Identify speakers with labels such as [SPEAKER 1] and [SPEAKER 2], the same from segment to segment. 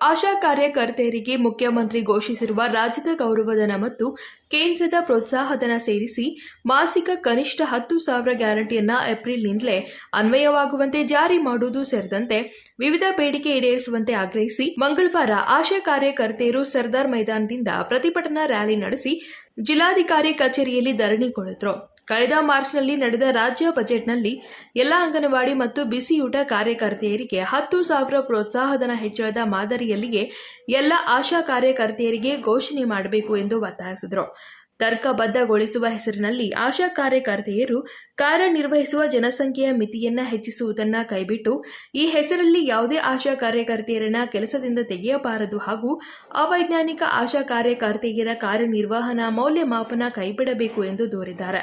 [SPEAKER 1] ಆಶಾ ಕಾರ್ಯಕರ್ತೆಯರಿಗೆ ಮುಖ್ಯಮಂತ್ರಿ ಘೋಷಿಸಿರುವ ರಾಜ್ಯದ ಗೌರವಧನ ಮತ್ತು ಕೇಂದ್ರದ ಪ್ರೋತ್ಸಾಹಧನ ಸೇರಿಸಿ ಮಾಸಿಕ ಕನಿಷ್ಠ ಹತ್ತು ಸಾವಿರ ಗ್ಯಾರಂಟಿಯನ್ನ ಏಪ್ರಿಲ್ನಿಂದಲೇ ಅನ್ವಯವಾಗುವಂತೆ ಜಾರಿ ಮಾಡುವುದು ಸೇರಿದಂತೆ ವಿವಿಧ ಬೇಡಿಕೆ ಈಡೇರಿಸುವಂತೆ ಆಗ್ರಹಿಸಿ ಮಂಗಳವಾರ ಆಶಾ ಕಾರ್ಯಕರ್ತೆಯರು ಸರ್ದಾರ್ ಮೈದಾನದಿಂದ ಪ್ರತಿಭಟನಾ ರ್ಯಾಲಿ ನಡೆಸಿ ಜಿಲ್ಲಾಧಿಕಾರಿ ಕಚೇರಿಯಲ್ಲಿ ಧರಣಿ ಕುಳಿತರು ಕಳೆದ ಮಾರ್ಚ್ನಲ್ಲಿ ನಡೆದ ರಾಜ್ಯ ಬಜೆಟ್ನಲ್ಲಿ ಎಲ್ಲ ಅಂಗನವಾಡಿ ಮತ್ತು ಬಿಸಿಯೂಟ ಕಾರ್ಯಕರ್ತೆಯರಿಗೆ ಹತ್ತು ಸಾವಿರ ಪ್ರೋತ್ಸಾಹಧನ ಹೆಚ್ಚಳದ ಮಾದರಿಯಲ್ಲಿಯೇ ಎಲ್ಲ ಆಶಾ ಕಾರ್ಯಕರ್ತೆಯರಿಗೆ ಘೋಷಣೆ ಮಾಡಬೇಕು ಎಂದು ಒತ್ತಾಯಿಸಿದರು. ತರ್ಕಬದ್ಧಗೊಳಿಸುವ ಹೆಸರಿನಲ್ಲಿ ಆಶಾ ಕಾರ್ಯಕರ್ತೆಯರು ಕಾರ್ಯನಿರ್ವಹಿಸುವ ಜನಸಂಖ್ಯೆಯ ಮಿತಿಯನ್ನ ಹೆಚ್ಚಿಸುವುದನ್ನ ಕೈಬಿಟ್ಟು ಈ ಹೆಸರಲ್ಲಿ ಯಾವುದೇ ಆಶಾ ಕಾರ್ಯಕರ್ತೆಯರನ್ನ ಕೆಲಸದಿಂದ ತೆಗೆಯಬಾರದು ಹಾಗೂ ಅವೈಜ್ಞಾನಿಕ ಆಶಾ ಕಾರ್ಯಕರ್ತೆಯರ ಕಾರ್ಯನಿರ್ವಹಣಾ ಮೌಲ್ಯಮಾಪನ ಕೈಬಿಡಬೇಕು ಎಂದು ದೂರಿದ್ದಾರೆ.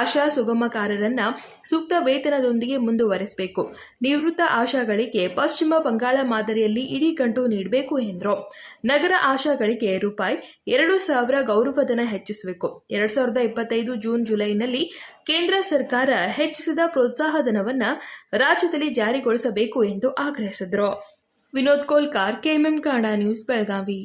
[SPEAKER 1] ಆಶಾ ಸುಗಮಕಾರರನ್ನು ಸೂಕ್ತ ವೇತನದೊಂದಿಗೆ ಮುಂದುವರೆಸಬೇಕು. ನಿವೃತ್ತ ಆಶಾಗಳಿಗೆ ಪಶ್ಚಿಮ ಬಂಗಾಳ ಮಾದರಿಯಲ್ಲಿ ಇಡೀ ಗಂಟು ನೀಡಬೇಕು ಎಂದರು. ನಗರ ಆಶಾಗಳಿಗೆ ರೂಪಾಯಿ ಎರಡು ಸಾವಿರ ಗೌರವಧನ ಹೆಚ್ಚಿಸಬೇಕು. ಎರಡ್ ಸಾವಿರದ ಇಪ್ಪತ್ತೈದು ಜೂನ್ ಜುಲೈನಲ್ಲಿ ಕೇಂದ್ರ ಸರ್ಕಾರ ಹೆಚ್ಚಿಸಿದ ಪ್ರೋತ್ಸಾಹಧನವನ್ನು ರಾಜ್ಯದಲ್ಲಿ ಜಾರಿಗೊಳಿಸಬೇಕು ಎಂದು ಆಗ್ರಹಿಸಿದರು. Vinod Kolkar, KMM Kannada news, Belagavi.